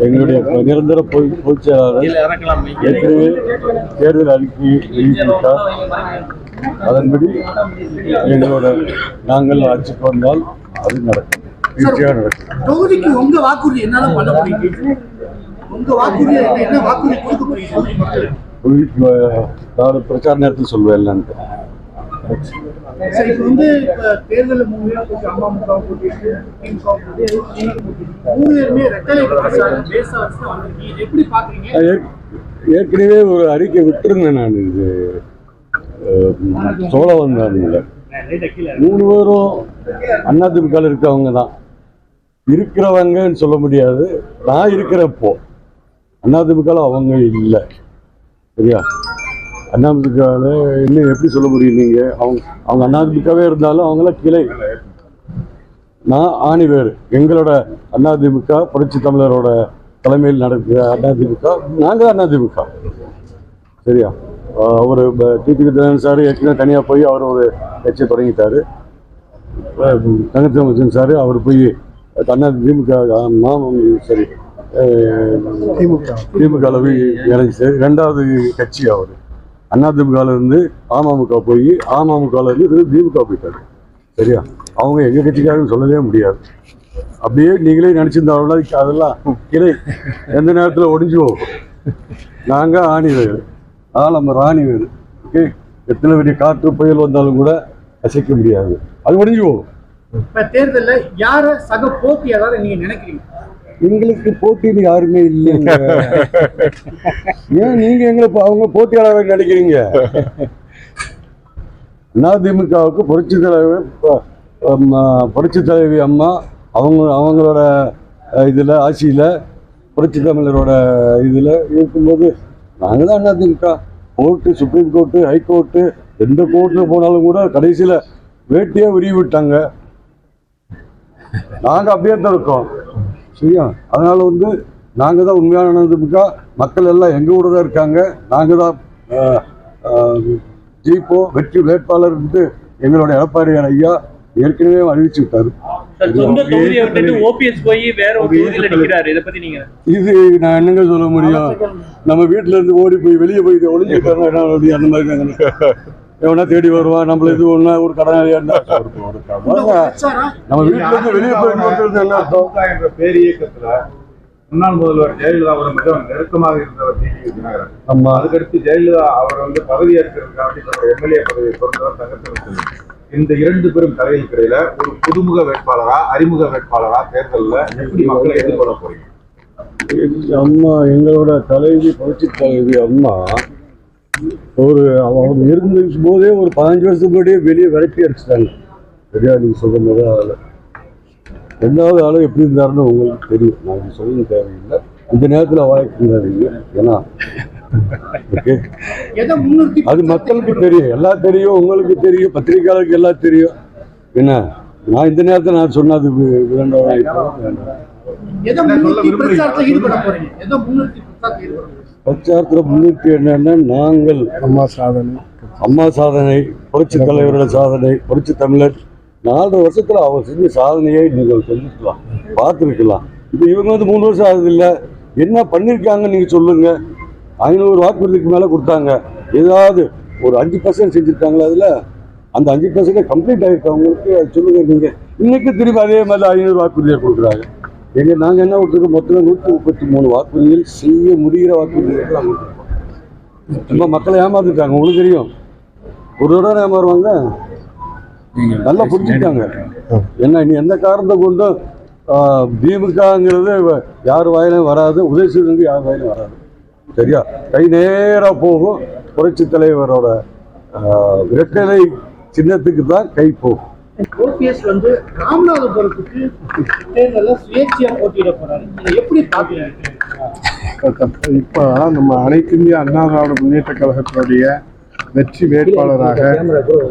எங்களுடைய நிரந்தர பொது- பொதுச் செயலாளர் ஏற்கனவே தேர்தல் அறிக்கை வெளியிட்டிருக்கார். அதன்படி எங்களோட நாங்கள் ஆட்சிக்கு வந்தால் அது நடக்கும். நிச்சயம் நடக்கும். தொகுதிக்கு உங்க வாக்குறுதி என்னதான் பண்ண முடியும் உங்க வாக்குறுதி என்ன வாக்குறுதி கொடுக்க நான் பிரச்சார நேரத்தில் சொல்வேன் என்னன்ட்டு சரி இப்போ வந்து தேர்தல் அமமுக போட்டிட்டு திமுக மூணு பேருமே ரெட்டலை பேச வச்சு எப்படி பாக்குறீங்க? ஏற்கனவே ஒரு அறிக்கை விட்டுருந்தேன் நான் இது சோழ சோழவந்தான்ல மூணு பேரும் அதிமுக இருக்கவங்க தான். இருக்கிறவங்கன்னு சொல்ல முடியாது. நான் இருக்கிறப்போ அதிமுக அவங்க இல்லை. சரியா? அதிமுகவில் இன்னும் எப்படி சொல்ல முடியும் நீங்க? அவங்க அவங்க அதிமுகவே இருந்தாலும் அவங்களாம் கிளை. நான் ஆணி வேறு. எங்களோட அதிமுக புரட்சி தமிழரோட தலைமையில் நடக்கிற அதிமுக நாங்கள் அதிமுக சரியா? அவர் டிடி வித்யானந்த் சார் ஏற்கனவே தனியாக போய் அவர் ஒரு கட்சியை தொடங்கிட்டாரு. தங்கத்தமிழன் சார் அவர் போய் அண்ணா திமுக மாமம் சரி திமுக. திமுகவில் போய் இணைஞ்சி ரெண்டாவது கட்சி அவர். அதிமுகவில் இருந்து அமமுக போய் அமமுகவில் இருந்து திமுக போயிட்டாரு. சரியா? அவங்க எங்கள் கட்சிக்காரன்னு சொல்லவே முடியாது. அப்படியே நீங்களே நினச்சிருந்தாலும் அதெல்லாம் கிளை. எந்த நேரத்தில் ஒடிஞ்சு போகும்? நாங்கள் ஆணி வேறு ஆலம ராணி வேறு ஓகே எத்தனை பெரிய காற்று புயல் வந்தாலும் கூட அசைக்க முடியாது. அது ஒடிஞ்சு போகும். இப்ப தேர்தல்ல யார சக யாராவது நீங்கள் நினைக்கிறீங்க? எங்களுக்கு போட்டின்னு யாருமே இல்லைங்க. ஏன் நீங்க எங்களை அவங்க போட்டியாளராக நினைக்கிறீங்க? அதிமுகவுக்கு புரட்சி தலைவர் புரட்சி தலைவி அம்மா அவங்க அவங்களோட இதில் ஆட்சியில் புரட்சி தமிழரோட இதில் இருக்கும்போது நாங்கள் தான் AIADMK. Court supreme court high court எந்த கோர்ட்டில் போனாலும் கூட கடைசியில் வேட்டியே உருவி விட்டாங்க நாங்கள் அப்படியே தான் இருக்கோம். சரியா? அதனால வந்து நாங்கள் தான் உண்மையான மக்கள் எல்லாம் எங்கள் கூட தான் இருக்காங்க. நாங்கள் தான் ஜெயிப்போம். வெற்றி வேட்பாளர் வந்து எங்களோட எடப்பாடியார் ஐயா ஏற்கனவே அறிவிச்சு விட்டாரு. இத பத்தி நீங்க இது நான் என்னங்க சொல்ல முடியும்? நம்ம வீட்டுல இருந்து ஓடி போய் வெளியே போய் ஒளிஞ்சுக்கிட்டாங்க அந்த மாதிரி எவனா தேடி வருவான் நம்மள இது ஒண்ணா ஒரு கடனாளியா இருந்தா? நம்ம வீட்டுல இருந்து வெளியே போய் என்ன அர்த்தம்? என்ற பேரியக்கத்துல முன்னாள் முதல்வர் ஜெயலலிதாவோட மிகவும் நெருக்கமாக இருந்தவர் தினகரன் ஆமா. அதுக்கடுத்து ஜெயலலிதா அவர் வந்து பதவியேற்கிறதுக்காக எம்எல்ஏ பதவியை பொறுத்தவர் தங்கத்தில் இந்த இரண்டு பேரும் தலைகளுக்கு இடையில ஒரு புதுமுக வேட்பாளரா அறிமுக வேட்பாளரா தேர்தல்ல எப்படி மக்களை எதிர்கொள்ள போறீங்க? அம்மா எங்களோட தலைவி புரட்சி தலைவி அம்மா ஒரு அவ- அவங்க இருந்த போதே ஒரு பதினஞ்சு வருஷத்துக்கு முன்னாடியே வெளியே விரட்டி அடிச்சிட்டாங்க. சரியா நீங்க சொல்ற முதல் ஆளு ரெண்டாவது ஆளு எப்படி இருந்தாருன்னு உங்களுக்கு தெரியும். நான் சொல்ல தேவையில்லை. இந்த நேரத்தில் வாய்ப்புங்காதீங்க ஏன்னா அது மக்களுக்கு தெரியும். எல்லாம் தெரியும். உங்களுக்கு தெரியும். பத்திரிகையாளருக்கு எல்லாம் தெரியும். என்ன? நான் இந்த நேரத்தில் நான் சொன்னது வேண்டாம் பிரச்சாரத்துல முன்னிட்டு என்னன்னா நாங்கள் அம்மா சாதனை. அம்மா சாதனை புரட்சி தலைவரோட சாதனை புரட்சி தமிழர். நாலு வருஷத்துல அவர் செஞ்ச சாதனையை நீங்கள் தெரிஞ்சுக்கலாம் பார்த்துருக்கலாம். இப்போ இவங்க வந்து மூணு வருஷம் ஆகுது இல்லை என்ன பண்ணியிருக்காங்க நீங்க சொல்லுங்க. ஐநூறு வாக்குறுதிக்கு மேலே கொடுத்தாங்க. ஏதாவது ஒரு அஞ்சு பர்சன்ட் செஞ்சுருக்காங்களா அதில்? அந்த அஞ்சு பர்சன்ட் கம்ப்ளீட் ஆகிருக்கவங்களுக்கு அது சொல்லுங்க நீங்க. இன்னைக்கு திரும்பி அதே மாதிரி ஐநூறு வாக்குறுதியை கொடுக்குறாங்க. எங்க நாங்கள் என்ன கொடுத்துருக்கோம் மொத்தம் நூற்றி முப்பத்தி மூணு வாக்குறுதிகள் செய்ய முடிகிற வாக்குறுதிகள் நாங்கள் சும்மா மக்களை ஏமாந்துட்டாங்க உங்களுக்கு தெரியும். ஒரு தடவை ஏமாறுவாங்க? நல்லா புரிஞ்சுட்டாங்க என்ன இனி எந்த காரணத்தை கொண்டும் திமுகங்கிறது யார் வாயிலும் வராது உதயசூரியனுக்கு யார் வாயிலும் வராது. சரியா? கை நேராக போகும். புரட்சி தலைவரோட இரட்டலை சின்னத்துக்கு தான் கை போகும். ஓபிஎஸ் வந்து ராமநாதபுரத்துக்கு தேர்தலில் சுயேட்சையாக போட்டியிட போறாரு. இதை எப்படி பாக்குறீங்க இப்போ நம்ம அனைத்து இந்திய அண்ணா திராவிட முன்னேற்ற கழகத்தினுடைய வெற்றி வேட்பாளராக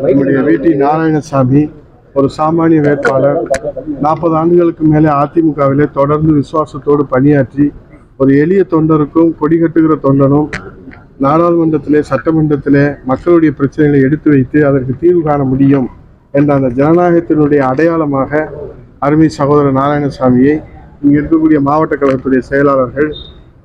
நம்முடைய வீட்டி நாராயணசாமி ஒரு சாமானிய வேட்பாளர் நாற்பது ஆண்டுகளுக்கு மேலே அதிமுகவிலே தொடர்ந்து விசுவாசத்தோடு பணியாற்றி ஒரு எளிய தொண்டருக்கும் கொடி கட்டுகிற தொண்டனும் நாடாளுமன்றத்திலே சட்டமன்றத்திலே மக்களுடைய பிரச்சனைகளை எடுத்து வைத்து அதற்கு தீர்வு காண முடியும் என்ற அந்த ஜனநாயகத்தினுடைய அடையாளமாக அருமை சகோதரர் நாராயணசாமியை இங்கே இருக்கக்கூடிய மாவட்ட கழகத்துடைய செயலாளர்கள்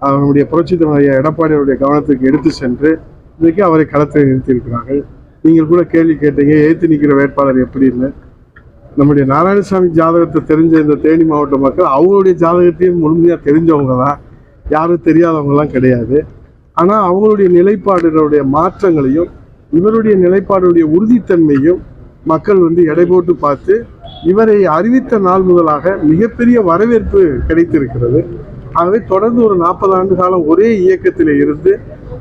அவருடைய புரட்சித்தனைய தலைவர் எடப்பாடியுடைய கவனத்துக்கு எடுத்து சென்று இன்றைக்கு அவரை களத்தில் நிறுத்தியிருக்கிறார்கள். நீங்கள் கூட கேள்வி கேட்டீங்க ஏத்து நிற்கிற வேட்பாளர் எப்படின்னு நம்முடைய நாராயணசாமி ஜாதகத்தை தெரிஞ்ச இந்த தேனி மாவட்ட மக்கள் அவங்களுடைய ஜாதகத்தையும் முழுமையாக தெரிஞ்சவங்க தான். யாரும் தெரியாதவங்கலாம் கிடையாது. ஆனால் அவங்களுடைய நிலைப்பாடுகளுடைய மாற்றங்களையும் இவருடைய நிலைப்பாடுடைய உறுதித்தன்மையும் மக்கள் வந்து எடை போட்டு பார்த்து இவரை அறிவித்த நாள் முதலாக மிகப்பெரிய வரவேற்பு கிடைத்திருக்கிறது. ஆகவே தொடர்ந்து ஒரு நாற்பது ஆண்டு காலம் ஒரே இயக்கத்தில் இருந்து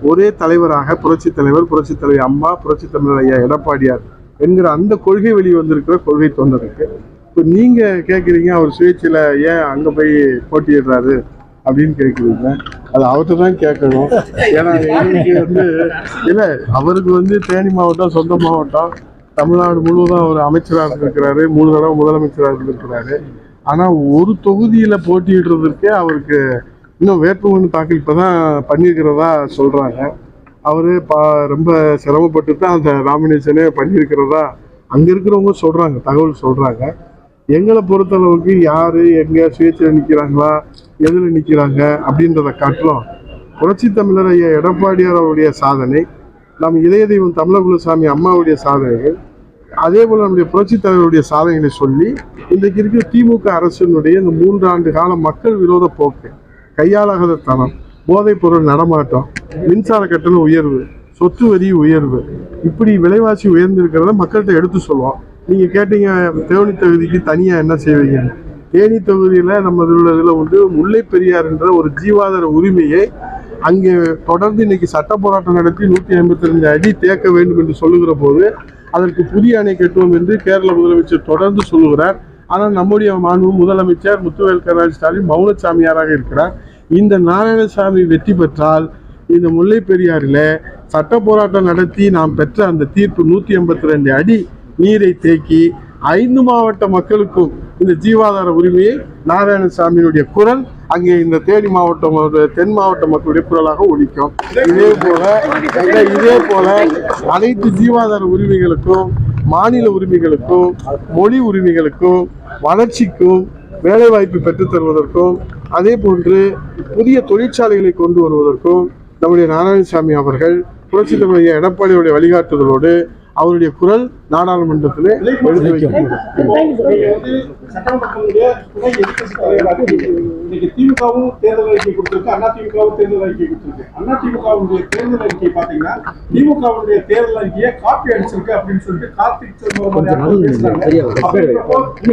ஒரே தலைவராக புரட்சி தலைவர் புரட்சி தலைவர் அம்மா புரட்சி தலைவர் ஐயா எடப்பாடியார் என்கிற அந்த கொள்கை வெளி வந்திருக்கிற கொள்கை தொண்டருக்கு. இப்போ நீங்கள் கேட்குறீங்க அவர் சுயேட்சையில் ஏன் அங்கே போய் போட்டியிடுறாரு அப்படின்னு கேட்குறீங்க அது அவர்கிட்ட தான் கேட்கணும். ஏன்னா எங்களுக்கு வந்து இல்லை அவருக்கு வந்து தேனி மாவட்டம் சொந்த மாவட்டம். தமிழ்நாடு முழுவதும் அவர் அமைச்சராக இருந்திருக்கிறாரு. மூணு தடவை முதலமைச்சராக இருந்திருக்கிறாரு. ஆனால் ஒரு தொகுதியில் போட்டியிடுறதுக்கே அவருக்கு இன்னும் வேட்புமனு தாக்கல் இப்போ தான் பண்ணியிருக்கிறதா சொல்கிறாங்க அவர் பா ரொம்ப சிரமப்பட்டு தான் அந்த நாமினேஷனே பண்ணியிருக்கிறதா அங்கே இருக்கிறவங்க சொல்கிறாங்க தகவல் சொல்கிறாங்க எங்களை பொறுத்தளவுக்கு யார் எங்கே சுயேட்சையில் நிற்கிறாங்களா எதில் நிற்கிறாங்க அப்படின்றத காட்டிலும் புரட்சி தமிழர் ஐயா எடப்பாடியார் அவருடைய சாதனை நம் இதய தெய்வம் தமிழகுலசாமி அம்மாவுடைய சாதனைகள் அதே போல் நம்முடைய புரட்சி தலைவருடைய சாதனைகளை சொல்லி இன்றைக்கு இருக்கிற திமுக அரசினுடைய இந்த மூன்று ஆண்டு கால மக்கள் விரோத போக்கு கையாளாகாத தனம் போதைப் பொருள் நடமாட்டம் மின்சார கட்டண உயர்வு சொத்து வரி உயர்வு இப்படி விலைவாசி உயர்ந்திருக்கிறத மக்கள்கிட்ட எடுத்து சொல்லுவோம். நீங்கள் கேட்டீங்க தேனி தொகுதிக்கு தனியாக என்ன செய்வீங்க தேனி தொகுதியில் நம்ம இதில் வந்து முல்லை பெரியார் என்ற ஒரு ஜீவாதார உரிமையை அங்கே தொடர்ந்து இன்னைக்கு சட்ட போராட்டம் நடத்தி நூற்றி ஐம்பத்தி ரெண்டு அடி தேக்க வேண்டும் என்று சொல்லுகிற போது அதற்கு புதிய அணை கட்டுவோம் என்று கேரள முதலமைச்சர் தொடர்ந்து சொல்லுகிறார். ஆனால் நம்முடைய மாண்பு முதலமைச்சர் முத்துவேல் கருணாநிதி ஸ்டாலின் மௌனசாமியாராக இருக்கிறார். இந்த நாராயணசாமி வெற்றி பெற்றால் இந்த முல்லை பெரியாறில் சட்ட போராட்டம் நடத்தி நாம் பெற்ற அந்த தீர்ப்பு நூற்றி எண்பத்தி ரெண்டு அடி நீரை தேக்கி ஐந்து மாவட்ட மக்களுக்கும் இந்த ஜீவாதார உரிமையை நாராயணசாமியினுடைய குரல் அங்கே இந்த தேனி மாவட்டம் தென் மாவட்ட மக்களுடைய குரலாக ஒழிக்கும் இதே போல இதே போல அனைத்து ஜீவாதார உரிமைகளுக்கும் மாநில உரிமைகளுக்கும் மொழி உரிமைகளுக்கும் வளர்ச்சிக்கும் வேலைவாய்ப்பு பெற்றுத் தருவதற்கும் அதே போன்று புதிய தொழிற்சாலைகளை கொண்டு வருவதற்கும் நம்முடைய நாராயணசாமி அவர்கள் புரட்சி தமிழக எடப்பாடியுடைய வழிகாட்டுதலோடு அவருடைய குரல் நாடாளுமன்றத்தில் எடுத்து திமுகவும் தேர்தல் அறிக்கை கொடுத்திருக்கு. அண்ணா திமுகவும் தேர்தல் அறிக்கை கொடுத்திருக்கு. அண்ணா திமுகவுடைய தேர்தல் அறிக்கை பாத்தீங்கன்னா திமுகவுடைய தேர்தல் அறிக்கையை காப்பி அடிச்சிருக்கு அப்படின்னு சொல்லிட்டு கார்த்திக்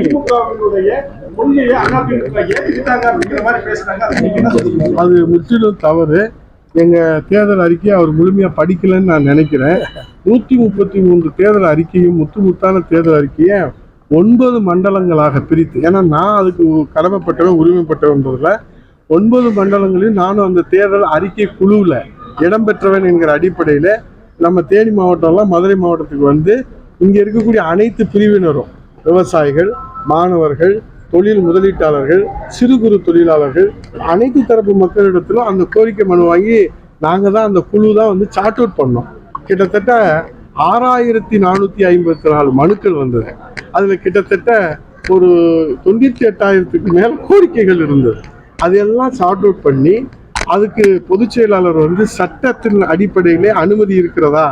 திமுகவினுடைய கொள்கையை அண்ணா திமுக ஏற்றுக்கிட்டாங்க அப்படிங்கிற மாதிரி பேசுறாங்க. அது முற்றிலும் தவறு. எங்கள் தேர்தல் அறிக்கையை அவர் முழுமையாக படிக்கலைன்னு நான் நினைக்கிறேன். நூற்றி முப்பத்தி மூன்று தேர்தல் அறிக்கையும் முத்து முத்தான தேர்தல் அறிக்கையை ஒன்பது மண்டலங்களாக பிரித்து ஏன்னா நான் அதுக்கு கடமைப்பட்டவன் உரிமைப்பட்டவன்றதில் ஒன்பது மண்டலங்களையும் நானும் அந்த தேர்தல் அறிக்கை குழுவில் இடம்பெற்றவன் என்கிற அடிப்படையில் நம்ம தேனி மாவட்டம்லாம் மதுரை மாவட்டத்துக்கு வந்து இங்கே இருக்கக்கூடிய அனைத்து பிரிவினரும் விவசாயிகள் மாணவர்கள் தொழில் முதலீட்டாளர்கள் சிறு குறு தொழிலாளர்கள் அனைத்து தரப்பு மக்களிடத்திலும் அந்த கோரிக்கை மனு வாங்கி நாங்கள் தான் அந்த குழு தான் வந்து சார்ட் அவுட் பண்ணோம். கிட்டத்தட்ட ஆறாயிரத்தி நானூற்றி ஐம்பத்தி நாலு மனுக்கள் வந்தது. அதில் கிட்டத்தட்ட ஒரு தொண்ணூற்றி எட்டாயிரத்துக்கு மேல் கோரிக்கைகள் இருந்தது. அதையெல்லாம் சார்ட் அவுட் பண்ணி அதுக்கு பொதுச் செயலாளர் வந்து சட்டத்தின் அடிப்படையிலே அனுமதி இருக்கிறதா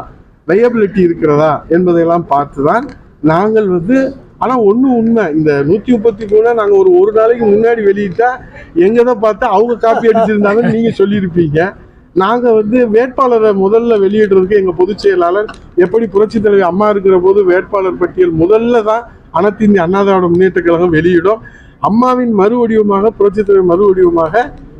வயபிலிட்டி இருக்கிறதா என்பதையெல்லாம் பார்த்து தான் நாங்கள் வந்து ஆனால் ஒன்றும் உண்மை. இந்த நூற்றி முப்பத்தி மூணு நாங்கள் ஒரு ஒரு நாளைக்கு முன்னாடி வெளியிட்டா எங்கே தான் பார்த்தா அவங்க காப்பி அடிச்சிருந்தாங்கன்னு நீங்கள் சொல்லியிருப்பீங்க. நாங்கள் வந்து வேட்பாளரை முதல்ல வெளியிடுறதுக்கு எங்கள் பொதுச் செயலாளர் எப்படி புரட்சித் தலைவி அம்மா இருக்கிற போது வேட்பாளர் பட்டியல் முதல்ல தான் அனைத்து இந்திய அண்ணா திராவிட முன்னேற்ற கழகம் வெளியிடும். அம்மாவின் மறு வடிவமாக புரட்சித் தலைவர் மறு வடிவமாக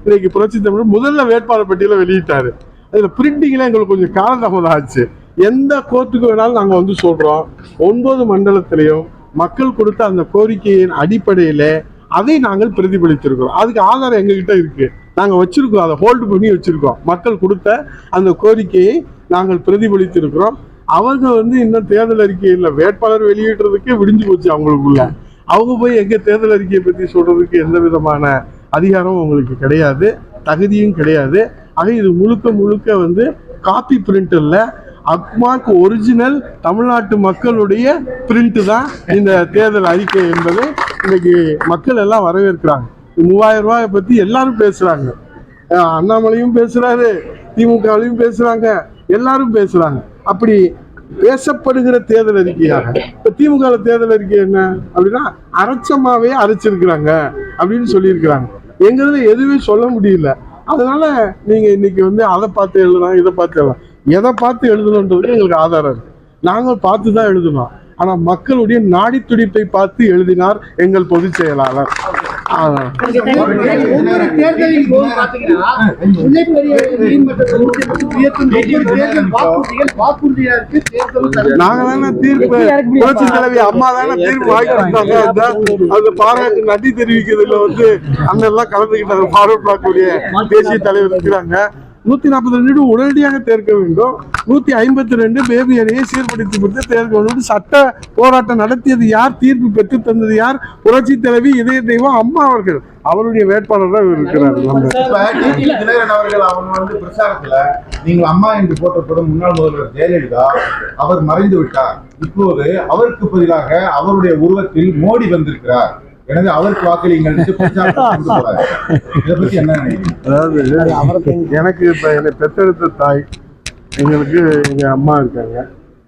இன்னைக்கு புரட்சித் தமிழர் முதல்ல வேட்பாளர் பட்டியலை வெளியிட்டாரு. அதில் பிரிண்டிங்லாம் எங்களுக்கு கொஞ்சம் காலதாமதம் ஆச்சு. எந்த கோர்ட்டுக்கு வேணாலும் நாங்கள் வந்து சொல்கிறோம் ஒன்பது மண்டலத்திலையும் மக்கள் கொடுத்த அந்த கோரிக்கையின் அடிப்படையில் அதை நாங்கள் பிரதிபலித்திருக்கிறோம். அதுக்கு ஆதாரம் எங்ககிட்ட இருக்கு. நாங்கள் வச்சிருக்கோம் அதை ஹோல்டு பண்ணி வச்சிருக்கோம் மக்கள் கொடுத்த அந்த கோரிக்கையை நாங்கள் பிரதிபலித்திருக்கிறோம். அவங்க வந்து இன்னும் தேர்தல் அறிக்கையில் வேட்பாளர் வெளியிடுறதுக்கே விடிஞ்சு போச்சு அவங்களுக்குள்ள. அவங்க போய் எங்க தேர்தல் அறிக்கையை பற்றி சொல்றதுக்கு எந்த விதமான அதிகாரமும் அவங்களுக்கு கிடையாது. தகுதியும் கிடையாது. ஆக இது முழுக்க முழுக்க வந்து காப்பி பிரிண்ட் அக்மார்க் ஒரிஜினல் தமிழ்நாட்டு மக்களுடைய பிரிண்ட் தான் இந்த தேர்தல் அறிக்கை என்பதை இன்னைக்கு மக்கள் எல்லாம் வரவேற்கிறாங்க. மூவாயிரம் ரூபாயை பத்தி எல்லாரும் பேசுறாங்க. அண்ணாமலையும் பேசுறாரு திமுகவிலையும் பேசுறாங்க எல்லாரும் பேசுறாங்க. அப்படி பேசப்படுகிற தேர்தல் அறிக்கையாக இப்ப திமுக தேர்தல் அறிக்கை என்ன அப்படின்னா அரைச்சமாவே அரைச்சிருக்கிறாங்க அப்படின்னு சொல்லியிருக்கிறாங்க. எங்களது எதுவுமே சொல்ல முடியல. அதனால நீங்க இன்னைக்கு வந்து அதை பார்த்து எழுதலாம் இதை பார்த்து எழுதலாம். எதை பார்த்து எழுதணுன்றதுக்கு எங்களுக்கு ஆதாரம் இருக்கு. நாங்கள் பார்த்து தான் எழுதணும். ஆனா மக்களுடைய நாடி துடிப்பை பார்த்து எழுதினார் எங்கள் பொதுச் செயலாளர். நாங்க தானே தீர்ப்பு புரட்சி தலைவி அம்மா தானே தீர்ப்பு வாங்கி கொடுத்தாங்க. அந்த- பாராட்டு நன்றி தெரிவிக்கிறதுல வந்து அண்ணன் எல்லாம் கலந்துக்கிட்டாங்க. ஃபார்வர்ட் பிளாக்குடைய தேசிய தலைவர் இருக்கிறாங்க. நூத்தி நாற்பத்தி ரெண்டு உடனடியாக தேர்க்க வேண்டும். நூத்தி ஐம்பத்தி ரெண்டு பேபி அணியை சீர்படுத்தி கொடுத்து தேர்க்க வேண்டும். சட்ட போராட்டம் நடத்தியது யார்? தீர்ப்பு பெற்று தந்தது யார்? புரட்சி தலைவி இதய தெய்வம் அம்மா அவர்கள். அவருடைய வேட்பாளர் தான் இருக்கிறார். தினகரன் அவர்கள் அவங்க வந்து பிரச்சாரத்துல நீங்கள் அம்மா என்று போற்றப்படும் முன்னாள் முதல்வர் ஜெயலலிதா அவர் மறைந்து விட்டார். இப்போது அவருக்கு பதிலாக அவருடைய உருவத்தில் மோடி வந்திருக்கிறார். எனவே அவருக்கு போறாரு இதை பத்தி என்ன அதாவது எனக்கு இப்ப என்னை பெற்றெடுத்த தாய் எங்களுக்கு எங்க அம்மா இருக்காங்க.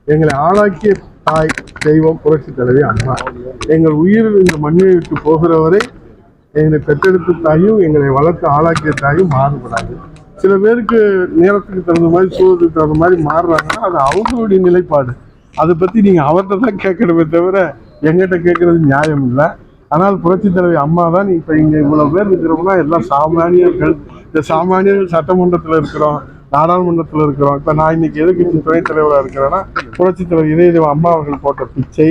எங்களை ஆளாக்கிய தாய் தெய்வம் புரட்சி தலைவி அம்மா எங்கள் உயிர் இந்த மண்ணை விட்டு போகிற வரை எங்களை பெற்றெடுத்த தாயும் எங்களை வளர்த்து ஆளாக்கிய தாயும் மாறுபடாது. சில பேருக்கு நேரத்துக்கு தகுந்த மாதிரி சூழலுக்கு தகுந்த மாதிரி மாறுறாங்கன்னா அது அவங்களுடைய நிலைப்பாடு. அதை பத்தி நீங்க அவர்கிட்ட தான் கேட்கணுமே தவிர எங்கிட்ட கேட்கறது நியாயம் இல்லை. ஆனால் புரட்சி தலைவி அம்மா தான் இப்போ இங்கே இவ்வளோ பேர் இருக்கிறோம்னா எல்லாம் சாமானியர்கள். இந்த சாமானியர்கள் சட்டமன்றத்தில் இருக்கிறோம் நாடாளுமன்றத்தில் இருக்கிறோம். இப்போ நான் இன்னைக்கு எதிர்க்கட்சி துணைத் தலைவராக இருக்கிறேன்னா புரட்சி தலைவர் இதய அம்மா அவர்கள் போட்ட பிச்சை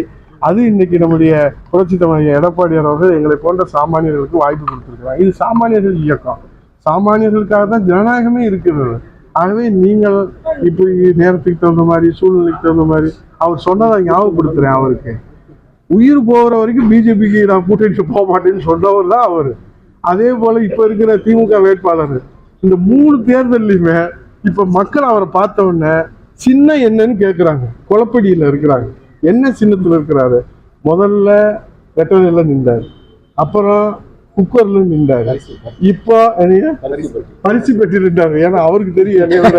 அது இன்னைக்கு நம்முடைய புரட்சி தலைவர் எடப்பாடியார் அவர்கள் எங்களை போன்ற சாமானியர்களுக்கு வாய்ப்பு கொடுத்துருக்கிறாங்க இது சாமானியர்கள் இயக்கம். சாமானியர்களுக்காக தான் ஜனநாயகமே இருக்கிறது. ஆகவே நீங்கள் இப்போ நேரத்துக்கு தகுந்த மாதிரி சூழ்நிலைக்கு தகுந்த மாதிரி அவர் சொன்னதை ஞாபகப்படுத்துறேன் அவருக்கு. உயிர் போகிற வரைக்கும் பிஜேபிக்கு நான் கூட்டணிக்கு போக மாட்டேன்னு சொன்னவர் தான் அவர். அதே போல் இப்போ இருக்கிற திமுக வேட்பாளர். இந்த மூணு தேர்தல்லையுமே இப்போ மக்கள் அவரை பார்த்த உடனே சின்ன என்னன்னு கேட்குறாங்க குழப்படியில் இருக்கிறாங்க. என்ன சின்னத்தில் இருக்கிறாரு? முதல்ல வெட்டரையில நின்றாரு. அப்புறம் குக்கர்ல நின்றாரு. இப்போ பரிசு பெற்று நின்றாரு ஏன்னா அவருக்கு தெரியும் என்னையோட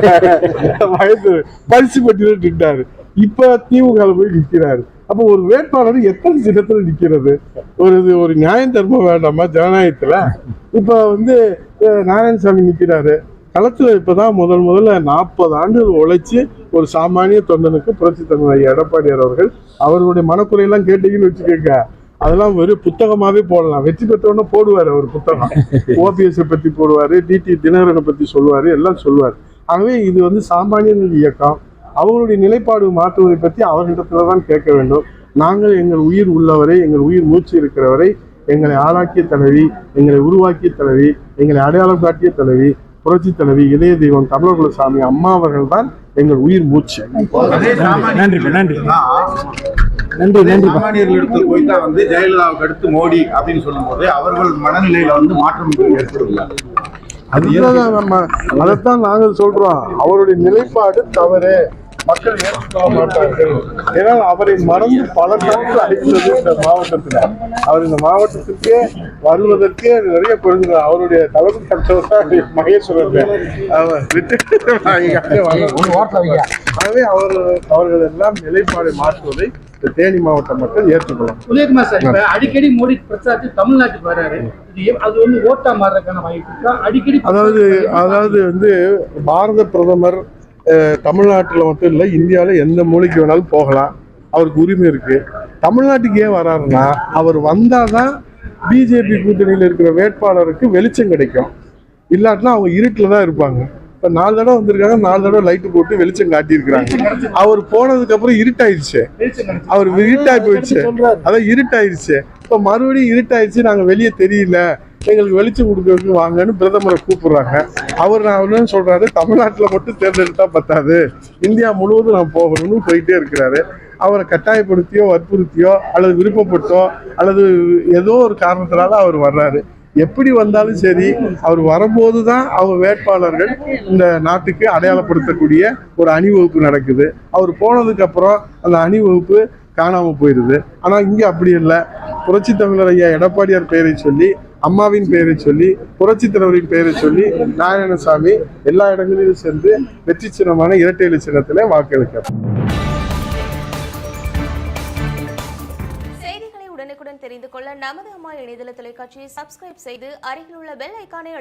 வயது. பரிசு பெற்று நின்றாரு இப்போ திமுக போய் நிற்கிறாரு அப்போ ஒரு வேட்பாளர் எத்தனை சின்னத்துல நிற்கிறது ஒரு இது ஒரு நியாயம் தர்மம் வேண்டாமா ஜனநாயகத்தில்? இப்போ வந்து நாராயணசாமி நிற்கிறாரு களத்தில் இப்போ தான் முதல் முதல்ல நாற்பது ஆண்டுகள் உழைச்சி ஒரு சாமானிய தொண்டனுக்கு புரட்சி தலைவர் எடப்பாடியார் அவர்கள் அவர்களுடைய மனக்குறையெல்லாம் கேட்டீங்கன்னு வச்சுக்கோங்க. அதெல்லாம் வெறும் புத்தகமாவே போடலாம். வெற்றி பெற்றவொடனே போடுவார் அவர் புத்தகம். ஓபிஎஸ்ஸை பற்றி போடுவார் டிடி தினகரனை பற்றி சொல்லுவார் எல்லாம் சொல்லுவார். ஆகவே இது வந்து சாமானியர்கள் இயக்கம். அவர்களுடைய நிலைப்பாடு மாற்றுவதை பற்றி அவர்களிடத்துல தான் கேட்க வேண்டும். நாங்கள் எங்கள் உயிர் உள்ளவரை எங்கள் உயிர் மூச்சு இருக்கிறவரை எங்களை ஆளாக்கிய தலைவி எங்களை உருவாக்கிய தலைவி எங்களை அடையாளம் காட்டிய தலைவி புரட்சி தலைவி இதய தெய்வம் தமிழகுலசாமி அம்மா அவர்கள் தான் எங்கள் உயிர் மூச்சு. நன்றி நன்றி நன்றி. சாமானியர்களிடத்தில் போய் தான் வந்து ஜெயலலிதாவுக்கு அடுத்து மோடி அப்படின்னு சொல்லும்போது அவர்கள் மனநிலையில வந்து மாற்றம் ஏற்படுங்க அதுதான் நம்ம அதைத்தான் நாங்கள் சொல்றோம். அவருடைய நிலைப்பாடு தவறு. மக்கள் ஏற்றுக்கொள்ள மாட்டார்கள். ஏன்னா அவரை மறந்து பல நாட்கள் அழைக்கிறது இந்த மாவட்டத்தில். அவர் இந்த மாவட்டத்துக்கே வருவதற்கே நிறைய குறைஞ்சது அவருடைய தலைமை கட்டவர் மகேஸ்வரர். அவர் விட்டு ஆகவே அவர் அவர்கள் எல்லாம் நிலைப்பாடை மாற்றுவதை தேனி மாவட்ட மக்கள் ஏற்றுக்கொள்ளும் உதயகுமார் சார் இப்ப அடிக்கடி மோடி பிரச்சாரத்தில் தமிழ்நாட்டுக்கு எப்- அது வந்து ஓட்டா மாறுறதுக்கான வாய்ப்பு அடிக்கடி அதாவது அதாவது வந்து பாரத பிரதமர் தமிழ்நாட்டில் மட்டும் இல்லை இந்தியாவில் எந்த மூலைக்கு வேணாலும் போகலாம். அவருக்கு உரிமை இருக்குது தமிழ்நாட்டுக்கு ஏன் வராருன்னா அவர் வந்தால் தான் பிஜேபி கூட்டணியில் இருக்கிற வேட்பாளருக்கு வெளிச்சம் கிடைக்கும். இல்லாட்டினா அவங்க இருட்டில் தான் இருப்பாங்க. இப்போ நாலு தடவை வந்திருக்காங்க நாலு தடவை லைட்டு போட்டு வெளிச்சம் காட்டியிருக்கிறாங்க. அவர் போனதுக்கப்புறம் இருட்டாயிருச்சு. அவர் இருட்டாகி போயிடுச்சு. அதான் இருட்டாயிருச்சு. இப்போ மறுபடியும் இருட்டாயிருச்சு நாங்கள் வெளியே தெரியல. எங்களுக்கு வெளிச்சம் கொடுக்கறதுக்கு வாங்கன்னு பிரதமரை கூப்பிடுறாங்க. அவர் நான் என்ன சொல்றாரு தமிழ்நாட்டில் மட்டும் தேர்ந்தெடுத்தா பத்தாது. இந்தியா முழுவதும் நான் போகணும்னு போயிட்டே இருக்கிறாரு. அவரை கட்டாயப்படுத்தியோ வற்புறுத்தியோ அல்லது விருப்பப்பட்டோ அல்லது ஏதோ ஒரு காரணத்தினால அவர் வர்றாரு. எப்படி வந்தாலும் சரி அவர் வரும்போது தான் அவங்க வேட்பாளர்கள் இந்த நாட்டுக்கு அடையாளப்படுத்தக்கூடிய ஒரு அணிவகுப்பு நடக்குது. அவர் போனதுக்கு அப்புறம் அந்த அணிவகுப்பு காணாமல் போயிடுது ஆனால் இங்கே அப்படி இல்லை. புரட்சி தமிழர் ஐயா எடப்பாடியார் பெயரை சொல்லி அம்மாவின் பெயரை சொல்லி புரட்சி தலைவரின் பெயரை சொல்லி நாராயணசாமி எல்லா இடங்களிலும் சேர்ந்து வெற்றி சின்னமான இரட்டை இலை சின்னத்திலே வாக்களிக்க செய்திகளை உடனுக்குடன் தெரிந்து கொள்ள நமது அம்மா இணையதள தொலைக்காட்சியை சப்ஸ்கிரைப் செய்து அருகில் உள்ள பெல் ஐக்கானை